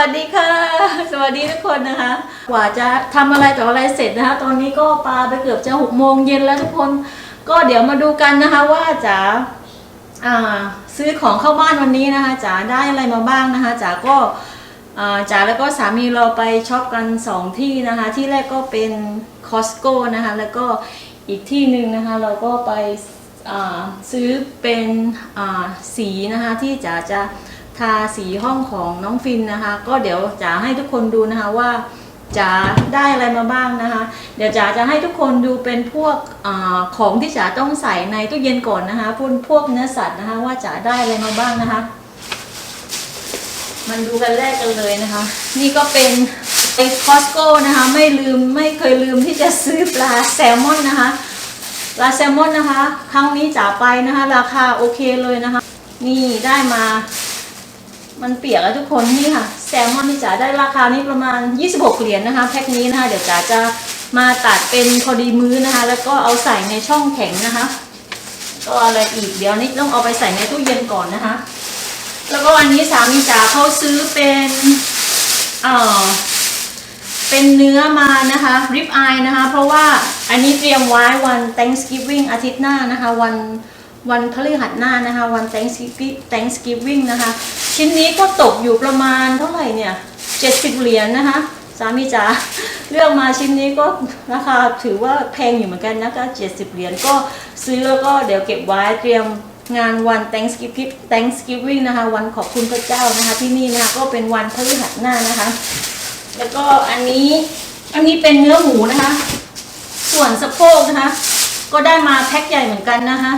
วัสดีค่ะ สวัสดีทุกคนนะคะ กว่าจะทำอะไรต่ออะไรเสร็จนะคะ ตอนนี้ก็ปาไปเกือบจะหกโมงเย็นแล้วทุกคน ก็เดี๋ยวมาดูกันนะคะว่าจ๋าซื้อของเข้าบ้านวันนี้นะคะจ๋าได้อะไรมาบ้างนะคะจ๋าก็จ๋าแล้วก็สามีเราไปช็อปกันสองที่นะคะ ที่แรกก็เป็นคอสโก้นะคะ แล้วก็อีกที่หนึ่งนะคะ เราก็ไปซื้อเป็นสีนะคะที่จ๋าจะ ทาสีห้องของน้องฟินนะคะ ก็เดี๋ยวจ๋าให้ทุกคนดูนะคะว่าจ๋าได้อะไรมาบ้างนะคะ เดี๋ยวจ๋าจะให้ทุกคนดูเป็นพวกอของที่จ๋าต้องใส่ในตู้เย็นก่อนนะคะพวกพวกเนื้อสัตว์นะคะ ว่าจ๋าได้อะไรมาบ้างนะคะ มันดูกันแรกกันเลยนะคะ นี่ก็เป็นไอคอสโก้นะคะ ไม่ลืมไม่เคยลืมที่จะซื้อปลาแซลมอนนะคะปลาแซลมอนนะคะ ครั้งนี้จ๋าไปนะคะ ราคาโอเคเลยนะคะ นี่ได้มา มันเปียกแล้วทุกคนนี่ค่ะ แซลมอนที่จ๋าได้ราคานี้ประมาณ 26 เหรียญนะคะแพ็คนี้นะคะเดี๋ยวจ๋าจะมาตัดเป็นพอดีมื้อนะคะ แล้วก็เอาใส่ในช่องแข็งนะคะ ก็อะไรอีกเดี๋ยวนี้ต้องเอาไปใส่ในตู้เย็นก่อนนะคะ แล้วก็อันนี้สามีจ๋าเขาซื้อเป็นเอ่อเป็นเนื้อมานะคะริบอายนะคะ เพราะว่าอันนี้เตรียมไว้วัน Thanksgiving อาทิตย์หน้านะคะ วันวันพฤหัสหน้านะคะ วัน Thanksgiving Thanksgiving นะคะ ชิ้นนี้ก็ตกอยู่ประมาณเท่าไหร่เนี่ย70เหรียญนะคะสามีจ๋าเลือกมาชิ้นนี้ก็ราคาถือว่าแพงอยู่เหมือนกันนะคะ70เหรียญก็ซื้อแล้วก็เดี๋ยวเก็บไว้เตรียมงานวัน Thanksgiving Thanksgiving นะคะ วันขอบคุณพระเจ้านะคะที่นี่นะคะก็เป็นวันพฤหัสหน้านะคะ แล้วก็อันนี้อันนี้เป็นเนื้อหมูนะคะ ส่วนสะโพกนะคะ ก็ได้มาแพ็คใหญ่เหมือนกันนะคะ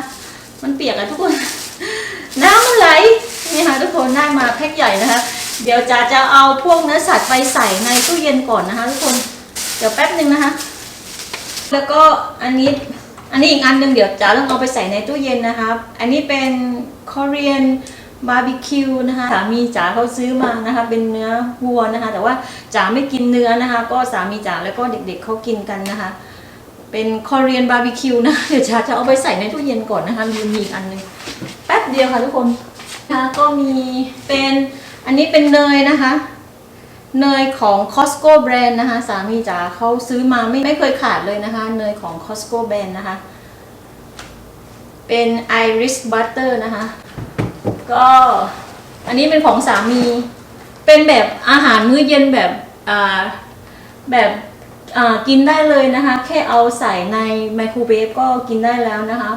มันเปียกอะทุกคน น้ำมันไหล นี่ค่ะทุกคนได้มาแพ็คใหญ่นะคะ เดี๋ยวจะจะเอาพวกเนื้อสัตว์ไปใส่ในตู้เย็นก่อนนะคะทุกคน เดี๋ยวแป๊บหนึ่งนะคะ แล้วก็อันนี้อันนี้อีกอันหนึ่งเดี๋ยวจ๋าต้องเอาไปใส่ในตู้เย็นนะคะอันนี้เป็น Korean บาร์บีคิวนะคะสามีจ๋าเขาซื้อมานะคะเป็นเนื้อวัวนะคะ แต่ว่าจ๋าไม่กินเนื้อนะคะ ก็สามีจ๋าแล้วก็เด็กๆเขากินกันนะคะ เป็นคอเรียนบาร์บีคิวนะเดี๋ยวจ๋าจะเอาไปใส่ในตู้เย็นก่อนนะคะมีมีอีกอันหนึงแป๊บเดียวค่ะทุกคน นะคะก็มีเป็นอันนี้เป็นเนยนะคะ เนยของ Costco แบรนด์นะคะ สามีจ๋าเขาซื้อมาไม่ไม่เคยขาดเลยนะคะ เนยของ Costco แบรนด์นะคะ เป็น Irish Butter นะคะ ก็อันนี้เป็นของสามี เป็นแบบอาหารมื้อเย็นแบบอ่าแบบกินได้เลยนะคะ แค่เอาใส่ในไมโครเวฟก็กินได้แล้วนะคะ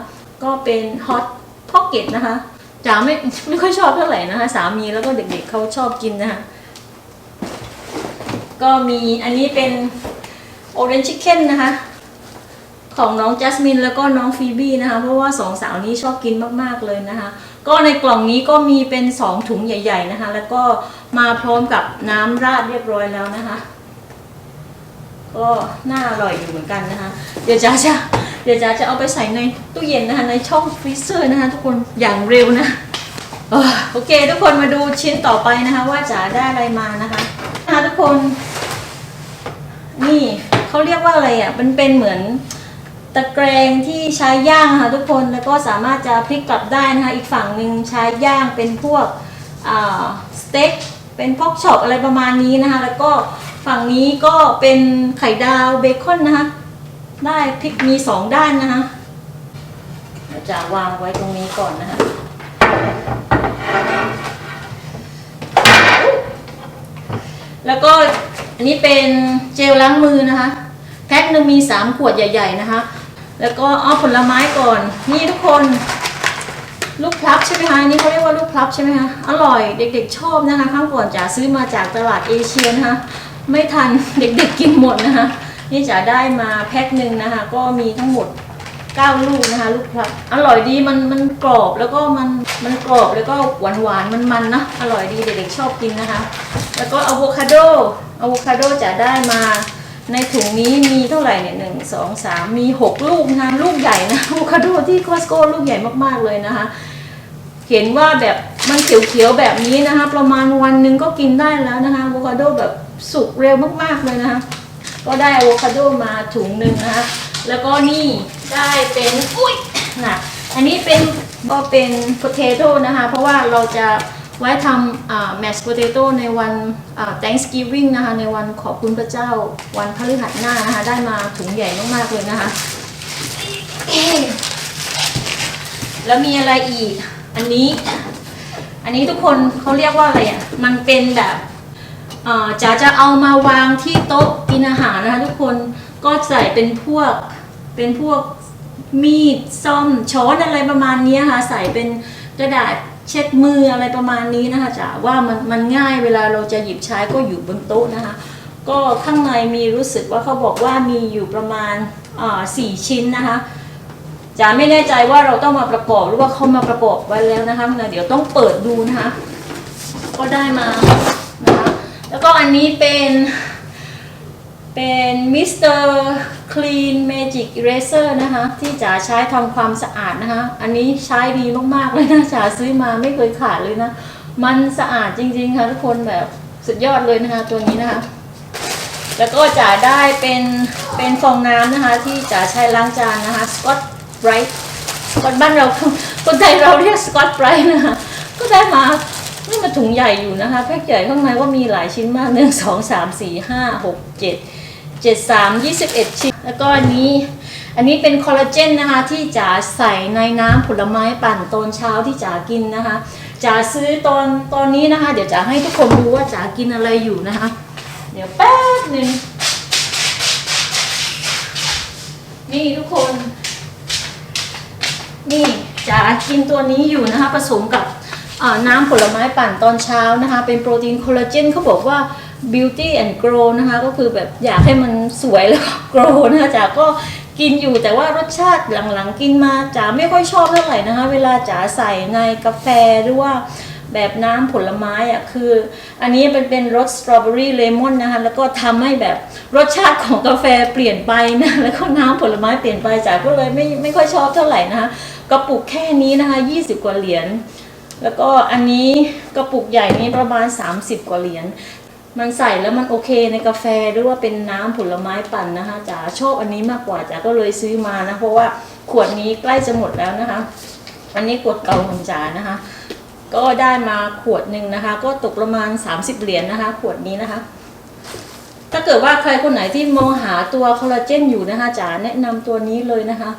ก็เป็น Hot Pocket นะคะ จ๋าไม่ไม่ค่อยชอบเท่าไหร่นะคะสามีแล้วก็เด็กๆเขาชอบกินนะคะก็มีอันนี้เป็น Orange Chicken นะคะของน้องจัสมินแล้วก็น้องฟีบี้นะคะเพราะว่าสองสาวนี้ชอบกินมากๆเลยนะคะก็ในกล่องนี้ก็มีเป็นสองถุงใหญ่ ๆนะคะ แล้วก็มาพร้อมกับน้ำราดเรียบร้อยแล้วนะคะ ก็น่าอร่อยอยู่เหมือนกันนะคะ เดี๋ยวจ๋าจะเดี๋ยวจ๋าจะเอาไปใส่ในตู้เย็นนะคะในช่องฟรีเซอร์นะคะทุกคนอย่างเร็วนะโอเค ทุกคนมาดูชิ้นต่อไปนะคะ ว่าจ๋าได้อะไรมานะคะนะคะทุกคน นี่เขาเรียกว่าอะไรอะมันเป็นเหมือนตะแกรงที่ใช้ย่างค่ะทุกคนแล้วก็สามารถจะพลิกกลับได้นะคะ อีกฝั่งหนึ่งใช้ย่างเป็นพวกสเต็กเป็นพอกช็อปอะไรประมาณนี้นะคะ แล้วก็ ฝั่งนี้ก็เป็นไข่ดาวเบคอนนะคะได้พลิกมีสองด้านนะคะจะวางไว้ตรงนี้ก่อนนะคะแล้วก็อันนี้เป็นเจลล้างมือนะคะแพ็คหนึงมี3ขวดใหญ่ ๆนะคะ แล้วก็เอาผลไม้ก่อน นี่ทุกคน ลูกพลับใช่ไหมคะนนี่เขาเรียกว่าลูกพลับใช่ไหมคะอร่อยเด็กๆชอบนะคะข้างก่อนจ๋าซื้อมาจากตลาดเอเชียนะคะ ไม่ทันเด็กๆกินหมดนะคะ นี่จ๋าได้มาแพ็คหนึ่งนะคะ ก็มีทั้งหมด 9 ลูกนะคะ ลูกพลับอร่อยดีมันมันกรอบแล้วก็มันมันกรอบแล้วก็หวานหวานมันมันนะอร่อยดีเด็กๆชอบกินนะคะ แล้วก็อะโวคาโดอะโวคาโดจะได้มาในถุงนี้มีเท่าไหร่เนี่ยหนึ่งสองสามมีหกลูกนะลูกใหญ่นะอะโวคาโดที่คอสโก้ลูกใหญ่มากๆเลยนะคะ เห็นว่าแบบมันเขียวๆแบบนี้นะคะ ประมาณวันหนึ่งก็กินได้แล้วนะคะอะโวคาโดแบบ สุกเร็วมากๆเลยนะคะก็ได้อะโวคาโดมาถุงหนึ่งนะคะแล้วก็นี่ได้เป็นอุ้ยนะอันนี้เป็นก็เป็น potato นะคะ เพราะว่าเราจะไว้ทำอ่า mashed potato ในวัน Thanksgiving นะคะ ในวันขอบคุณพระเจ้าวันพฤหัสหน้านะคะ ได้มาถุงใหญ่มากๆเลยนะคะ แล้วมีอะไรอีก อันนี้ อันนี้ทุกคนเขาเรียกว่าอะไรอะ มันเป็นแบบ จะจะเอามาวางที่โต๊ะกินอาหารนะคะทุกคนก็ใส่เป็นพวกเป็นพวกมีดซ่อมช้อนอะไรประมาณนี้ค่ะใส่เป็นกระดาษเช็ดมืออะไรประมาณนี้นะคะจะว่ามันมันง่ายเวลาเราจะหยิบใช้ก็อยู่บนโต๊ะนะคะ ก็ข้างในมีรู้สึกว่าเขาบอกว่ามีอยู่ประมาณสี่ชิ้นนะคะจ๋าไม่แน่ใจว่าเราต้องมาประกอบหรือว่าเขามาประกอบไว้แล้วนะคะเดี๋ยวต้องเปิดดูนะคะ ก็ได้มา แล้วก็อันนี้เป็นเป็นมิสเตอร์คลีนเมจิกเรเซอร์นะคะ ที่จ๋าใช้ทำความสะอาดนะคะ อันนี้ใช้ดีมากๆเลยนะจ๋าซื้อมาไม่เคยขาดเลยนะ มันสะอาดจริงๆค่ะทุกคนแบบสุดยอดเลยนะคะตัวนี้นะคะแล้วก็จ๋าได้เป็นเป็นฟองน้ำนะคะ ที่จ๋าใช้ล้างจานนะคะสกอตไบรท์คนบ้านเราคนไทยเราเรียกสกอตไบรท์นะคะก็ได้มา นี่มาถุงใหญ่อยู่นะคะแพ็คใหญ่ข้างในก็มีหลายชิ้นมากหนึ่งสองสามสี่ห้าหกเจ็ดเจ็ดสามยี่สิบเอ็ดชิ้น แล้วก็อันนี้อันนี้เป็นคอลลาเจนนะคะที่จ๋าใส่ในน้ำผลไม้ปั่นตอนเช้าที่จ๋ากินนะคะจ๋าซื้อตอนตอนนี้นะคะ เดี๋ยวจ๋าให้ทุกคนดูว่าจ๋ากินอะไรอยู่นะคะ เดี๋ยวแป๊บหนึ่งนี่ทุกคน นี่จ๋ากินตัวนี้อยู่นะคะผสมกับ น้ำผลไม้ปั่นตอนเช้านะคะ เป็นโปรตีนคอลลาเจนเขาบอกว่า beauty and grow นะคะ ก็คือแบบอยากให้มันสวยแล้วก็ grow นะคะจ๋าก็กินอยู่แต่ว่ารสชาติหลังๆ กินมาจ๋าไม่ค่อยชอบเท่าไหร่นะคะ เวลาจ๋าใส่ในกาแฟหรือว่าแบบน้ำผลไม้อะคือ อันนี้เป็นเป็นรสสตรอเบอรี่เลมอนนะคะแล้วก็ทำให้แบบรสชาติของกาแฟเปลี่ยนไปนะแล้วก็น้ำผลไม้เปลี่ยนไปจ๋าก็เลยไม่ไม่ค่อยชอบเท่าไหร่นะคะกระปุกแค่นี้นะคะ 20 กว่าเหรียญ แล้วก็อันนี้กระปุกใหญ่นี้ประมาณ 30 กว่าเหรียญ มันใส่แล้วมันโอเคในกาแฟหรือว่าเป็นน้ำผลไม้ปั่นนะคะจ๋าชอบอันนี้มากกว่าจ๋าก็เลยซื้อมานะ เพราะว่าขวดนี้ใกล้จะหมดแล้วนะคะ อันนี้ขวดเก่าของจ๋านะคะ ก็ได้มาขวดหนึ่งนะคะ ก็ตกประมาณ 30 เหรียญนะคะ ขวดนี้นะคะ ถ้าเกิดว่าใครคนไหนที่มองหาตัวคอลลาเจนอยู่นะคะจ๋าแนะนำตัวนี้เลยนะคะ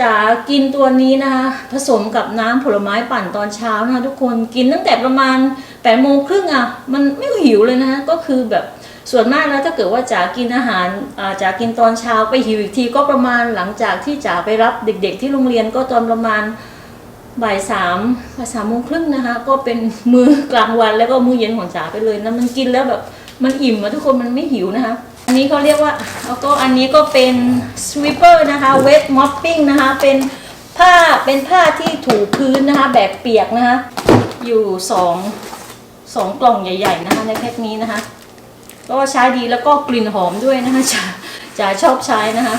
จ๋ากินตัวนี้นะคะผสมกับน้ำผลไม้ปั่นตอนเช้านะคะทุกคนกินตั้งแต่ประมาณ8ปดโมงครึ่งอะมันไม่หิวเลยนะคะก็คือแบบส่วนมากแล้วถ้าเกิดว่าจ๋ากินอาหารจ๋ากินตอนเช้าไปหิวอีกทีก็ประมาณหลังจากที่จ๋าไปรับเด็ก ๆ ที่โรงเรียนก็ตอนประมาณบ่ายสามบ่ายสามโมงครึ่งนะคะ ก็เป็นมื้อกลางวันแล้วก็มื้อเย็นของจ๋าไปเลยนะมันกินแล้วแบบ มันอิ่มอะทุกคนมันไม่หิวนะคะ อันนี้เขาเรียกว่าแล้วก็อันนี้ก็เป็นสวีปเปอร์นะคะเวทมอปปิ้งนะคะ เป็นผ้าเป็นผ้าที่ถูพื้นนะคะ แบบเปียกนะคะ อยู่สองสองกล่องใหญ่ ๆ นะคะ ในแพ็คนี้นะคะ ก็ใช้ดีแล้วก็กลิ่นหอมด้วยนะคะจ๋าจ๋าชอบใช้นะคะ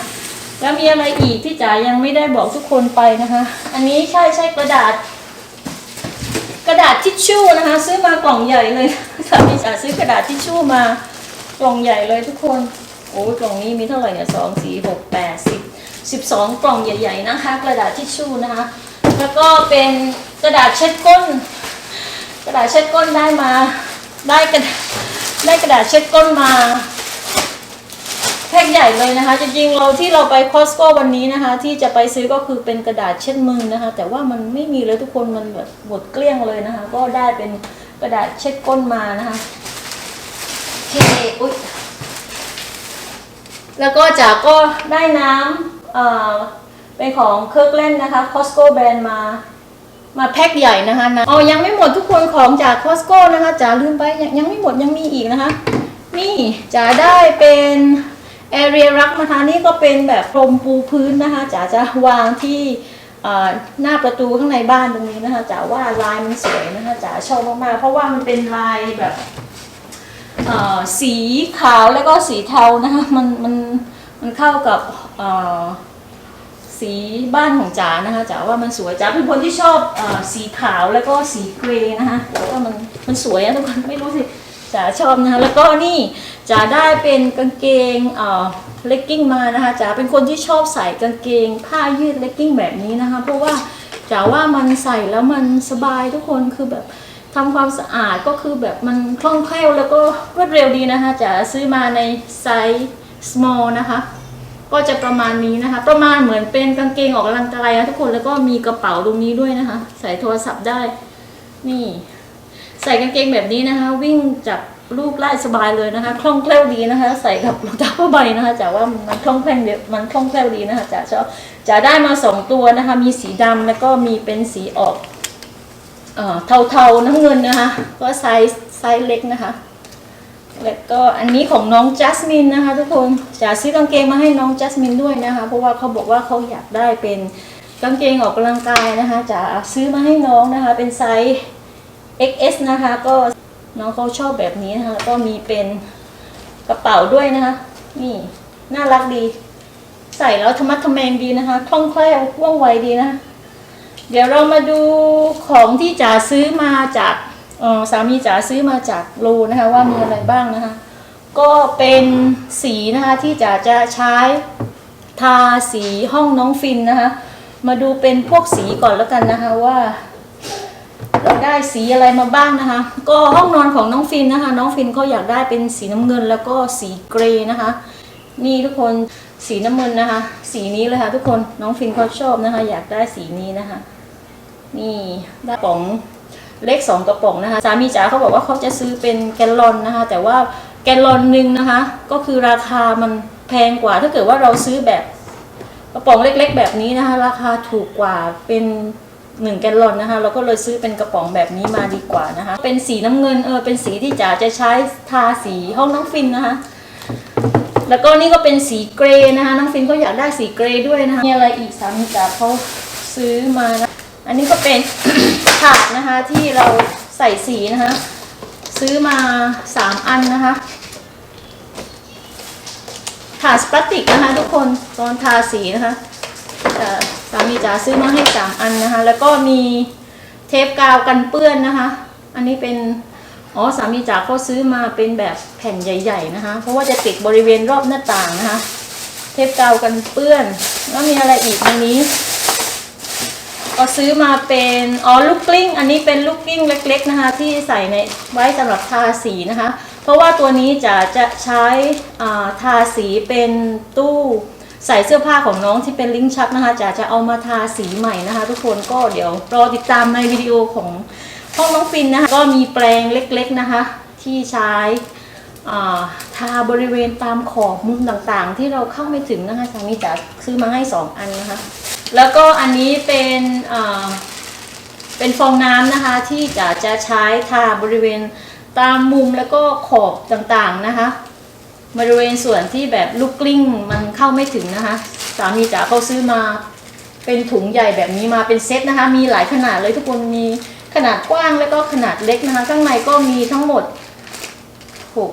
แล้วมีอะไรอีกที่จ๋ายังไม่ได้บอกทุกคนไปนะคะ อันนี้ใช่ใช่กระดาษ ระดาษทิชชู่นะคะ ซื้อมากล่องใหญ่เลยสามีจ๋าซื้อกระดาษทิชชู่มากล่องใหญ่เลยทุกคนโอ้ยกล่องนี้มีเท่าไหร่เนี่ยสองสี่หกแปดสิบสิบสองกล่องใหญ่ ๆนะคะ กระดาษทิชชู่นะคะ แล้วก็เป็นกระดาษเช็ดก้น กระดาษเช็ดก้นได้มาได้กระได้กระดาษเช็ดก้นมา แพ็คใหญ่เลยนะคะ จริงๆเราที่เราไปคอสโก้วันนี้นะคะ ที่จะไปซื้อก็คือเป็นกระดาษเช็ดมือนะคะ แต่ว่ามันไม่มีเลยทุกคนมันแบบหมดเกลี้ยงเลยนะคะ ก็ได้เป็นกระดาษเช็ดก้นมานะคะโอเคอุ๊ยแล้วก็จากก็ได้น้ำเอ่อเป็นของเคิร์กแลนนะคะคอสโก้แบรนด์มามาแพ็คใหญ่นะคะนะอ๋อยังไม่หมดทุกคนของจากคอสโก้นะคะจ๋าลืมไปยยังไม่หมดยังมีอีกนะคะ นี่จ๋าได้เป็น แอเรียรักนะคะนี่ก็เป็นแบบพรมปูพื้นนะคะจ๋าจะวางที่หน้าประตูข้างในบ้านตรงนี้นะคะจ๋าว่าลายมันสวยนะคะจ๋าชอบมากๆเพราะว่ามันเป็นลายแบบสีขาวแล้วก็สีเทานะคะมันมันมันเข้ากับสีบ้านของจ๋านะคะจ๋าว่ามันสวยจ๋าเป็นคนที่ชอบอสีขาวแล้วก็สีเกรย์นะคะจ๋าว่ามันมันสวยอะทุกคนไม่รู้สิจ๋าชอบนะคะแล้วก็นี่ จ๋าได้เป็นกางเกงเอ่อเลกกิ้งมานะคะจ๋าเป็นคนที่ชอบใส่กางเกง ผ้ายืดเลกกิ้งแบบนี้นะคะ เพราะว่าจ๋าว่ามันใส่แล้วมันสบายทุกคนคือแบบทำความสะอาดก็คือแบบมันคล่องแคล่วแล้วก็รวดเร็วดีนะคะจะซื้อมาในไซส์ small นะคะก็จะประมาณนี้นะคะ ประมาณเหมือนเป็นกางเกงออกกำลังกายนะทุกคนแล้วก็มีกระเป๋าตรงนี้ด้วยนะคะ ใส่โทรศัพท์ได้ นี่ ใส่กางเกงแบบนี้นะคะ วิ่งจับ ลูกไล่สบายเลยนะคะ คล่องแคล่วดีนะคะ ใส่กับรองเท้าผ้าใบนะคะจะว่ามันคล่องแคล่วเดียวมันคล่องแคล่วดีนะคะจะชอบจะได้มาสองตัวนะคะ มีสีดำแล้วก็มีเป็นสีออกเอ่อเทาๆน้ำเงินนะคะ ก็ไซส์ไซส์เล็กนะคะ แล้วก็อันนี้ของน้องจัสมินนะคะ ทุกคนจะซื้อกางเกงมาให้น้องจัสมินด้วยนะคะ เพราะว่าเขาบอกว่าเขาอยากได้เป็นกางเกงออกกำลังกายนะคะจะซื้อมาให้น้องนะคะ เป็นไซส์ XS นะคะก็ น้องเขาชอบแบบนี้นะคะแล้วก็มีเป็นกระเป๋าด้วยนะคะ นี่น่ารักดี ใส่แล้วธรรมัดทะแมงดีนะคะคล่องแคล่วว่องไวดีนะะเดี๋ยวเรามาดูของที่จ๋าซื้อมาจากสามีจ๋าซื้อมาจากโลนะคะว่ามีอะไรบ้างนะคะ ก็เป็นสีนะคะที่จ๋าจะใช้ทาสีห้องน้องฟินนะคะ มาดูเป็นพวกสีก่อนแล้วกันนะคะว่า เราได้สีอะไรมาบ้างนะคะ ก็ห้องนอนของน้องฟินนะคะ น้องฟินเขาอยากได้เป็นสีน้ำเงินแล้วก็สีเกรย์นะคะ นี่ทุกคนสีน้ำเงินนะคะ สีนี้เลยค่ะ ทุกคนน้องฟินเขาชอบนะคะ อยากได้สีนี้นะคะ นี่ได้กระป๋องเล็กสองกระป๋องนะคะสามีจ๋าเขาบอกว่าเขาจะซื้อเป็นแกลลอนนะคะ แต่ว่าแกลลอนหนึ่งนะคะ ก็คือราคามันแพงกว่า ถ้าเกิดว่าเราซื้อแบบกระป๋องเล็ก ๆ แบบนี้นะคะ ราคาถูกกว่าเป็น หนึ่งแกลลอนนะคะ เราก็เลยซื้อเป็นกระป๋องแบบนี้มาดีกว่านะคะ เป็นสีน้ำเงินเออเป็นสีที่จ๋าจะใช้ทาสีห้องน้องฟินนะคะ แล้วก็นี่ก็เป็นสีเกรย์นะคะ น้องฟินก็อยากได้สีเกรย์ด้วยนะคะมีอะไรอีกสามีจ๋าเขาซื้อมานะอันนี้ก็เป็นถาดนะคะที่เราใส่สีนะคะ ซื้อมาสามอันนะคะถาดพลาสติกนะคะทุกคนตอนทาสีนะคะ สามีจ๋าซื้อมาให้สามอันนะคะ แล้วก็มีเทปกาวกันเปื้อนนะคะ อันนี้เป็นอ๋อสามีจ๋าเขาซื้อมาเป็นแบบแผ่นใหญ่ ๆนะคะ เพราะว่าจะติดบริเวณรอบหน้าต่างนะคะ เทปกาวกันเปื้อน แล้วมีอะไรอีกอันนี้ก็ซื้อมาเป็นอ๋อลูกกลิ้ง อันนี้เป็นลูกกลิ้งเล็ก ๆนะคะ ที่ใส่ในไว้สำหรับทาสีนะคะ เพราะว่าตัวนี้จะจะใช้ทาสีเป็นตู้ ใส่เสื้อผ้าของน้องที่เป็นลิ้นชักนะคะจะจะเอามาทาสีใหม่นะคะ ทุกคนก็เดี๋ยวรอติดตามในวิดีโอของห้องน้องฟินนะคะ ก็มีแปลงเล็กๆนะคะ ที่ใช้ทาบริเวณตามขอบมุมต่างๆ ที่เราเข้าไม่ถึงนะคะสามีจะซื้อมาให้สองอันนะคะ แล้วก็อันนี้เป็นเอ่อเป็นฟองน้ำนะคะที่จะจะใช้ทาบริเวณตามมุมแล้วก็ขอบต่างๆนะคะ บริเวณส่วนที่แบบลูกกลิ้งมันเข้าไม่ถึงนะคะสามีจ๋าเขาซื้อมาเป็นถุงใหญ่แบบนี้มาเป็นเซตนะคะ มีหลายขนาดเลยทุกคนมีขนาดกว้างแล้วก็ขนาดเล็กนะคะข้างในก็มีทั้งหมดหก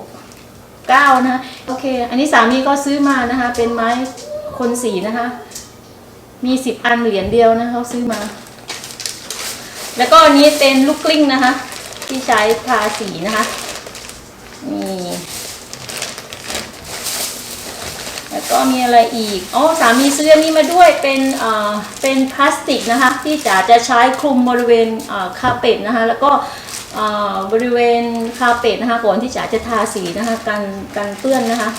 เก้านะคะโอเค อันนี้สามีก็ซื้อมานะคะ เป็นไม้คนสีนะคะ มีสิบอันเหรียญเดียวนะเขาซื้อมา แล้วก็อันนี้เป็นลูกกลิ้งนะคะ ที่ใช้ทาสีนะคะนี่ แล้วก็มีอะไรอีกอ๋อสามีซื้ออันนี้มาด้วยเป็นเอ่อเป็นพลาสติกนะคะที่จะจะใช้คลุมบริเวณเอ่อคาเป็ดนะคะแล้วก็เอ่อบริเวณคาเป็ดนะคะก่อนที่จะจะทาสีนะคะกันกันเปื้อนนะคะ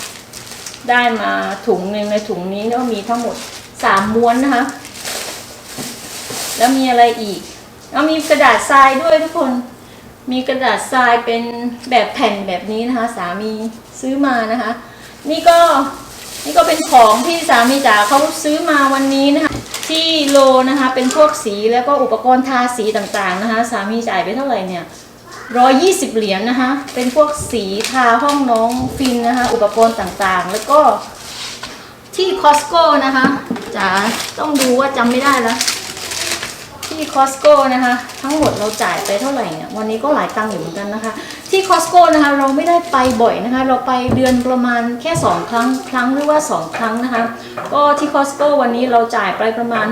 ได้มาถุงหนึ่งในถุงนี้ก็มีทั้งหมดสามม้วนนะคะ แล้วมีอะไรอีกแล้วมีกระดาษทรายด้วยทุกคน มีกระดาษทรายเป็นแบบแผ่นแบบนี้นะคะ สามีซื้อมานะคะ นี่ก็ นี่ก็เป็นของที่สามีจ๋าเขาซื้อมาวันนี้นะคะที่โลนะคะเป็นพวกสีแล้วก็อุปกรณ์ทาสีต่างๆนะคะ สามีจ่ายไปเท่าไหร่เนี่ยร้อยยี่สิบเหรียญนะคะ เป็นพวกสีทาห้องน้องฟินนะคะ อุปกรณ์ต่างๆ แล้วก็ที่คอสโก้นะคะจ๋าต้องดูว่าจำไม่ได้แล้ว ที่คอสโก้นะคะทั้งหมดเราจ่ายไปเท่าไหร่เนี่ยวันนี้ก็หลายตังค์อยู่เหมือนกันนะคะ ที่คอสโก้นะคะเราไม่ได้ไปบ่อยนะคะ เราไปเดือนประมาณแค่ 2 ครั้งครั้งหรือว่า 2 ครั้งนะคะ ก็ที่คอสโก้วันนี้เราจ่ายไปประมาณ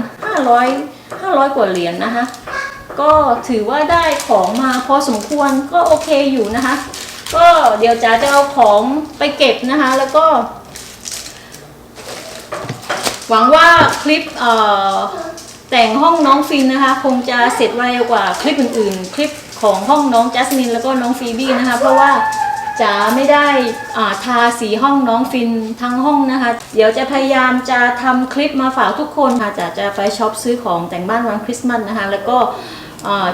500 500 กว่าเหรียญนะคะ ก็ถือว่าได้ของมาพอสมควรก็โอเคอยู่นะคะ ก็เดี๋ยวจ๋าจะเอาของไปเก็บนะคะ แล้วก็ หวังว่าคลิปเอ่อ แต่งห้องน้องฟินนะคะ คงจะเสร็จเร็วกว่าคลิปอื่นๆ คลิปของห้องน้องจัสมินแล้วก็น้องฟีบี้นะคะ เพราะว่าจ๋าไม่ได้อ่าทาสีห้องน้องฟินทั้งห้องนะคะ เดี๋ยวจะพยายามจะทำคลิปมาฝากทุกคนค่ะจ๋าจะไปช็อปซื้อของแต่งบ้านวันคริสต์มาสนะคะ แล้วก็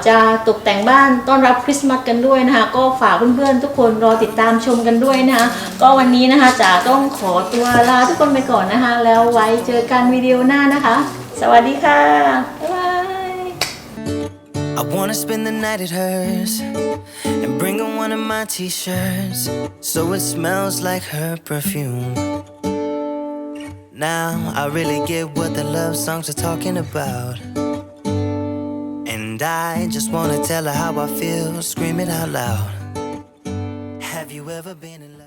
จะตกแต่งบ้านต้อนรับคริสต์มาสกันด้วยนะคะ ก็ฝากเพื่อนๆทุกคนรอติดตามชมกันด้วยนะคะ ก็วันนี้นะคะจ๋าต้องขอตัวลาทุกคนไปก่อนนะคะ แล้วไว้เจอกันวิดีโอหน้านะคะ สวัสดีค่ะ บ๊ายบาย I wanna spend the night at hers and bring her one of my t-shirts so it smells like her perfume. Now I really get what the love songs are talking about. And I just wanna tell her how I feel, scream it out loud. Have you ever been in love?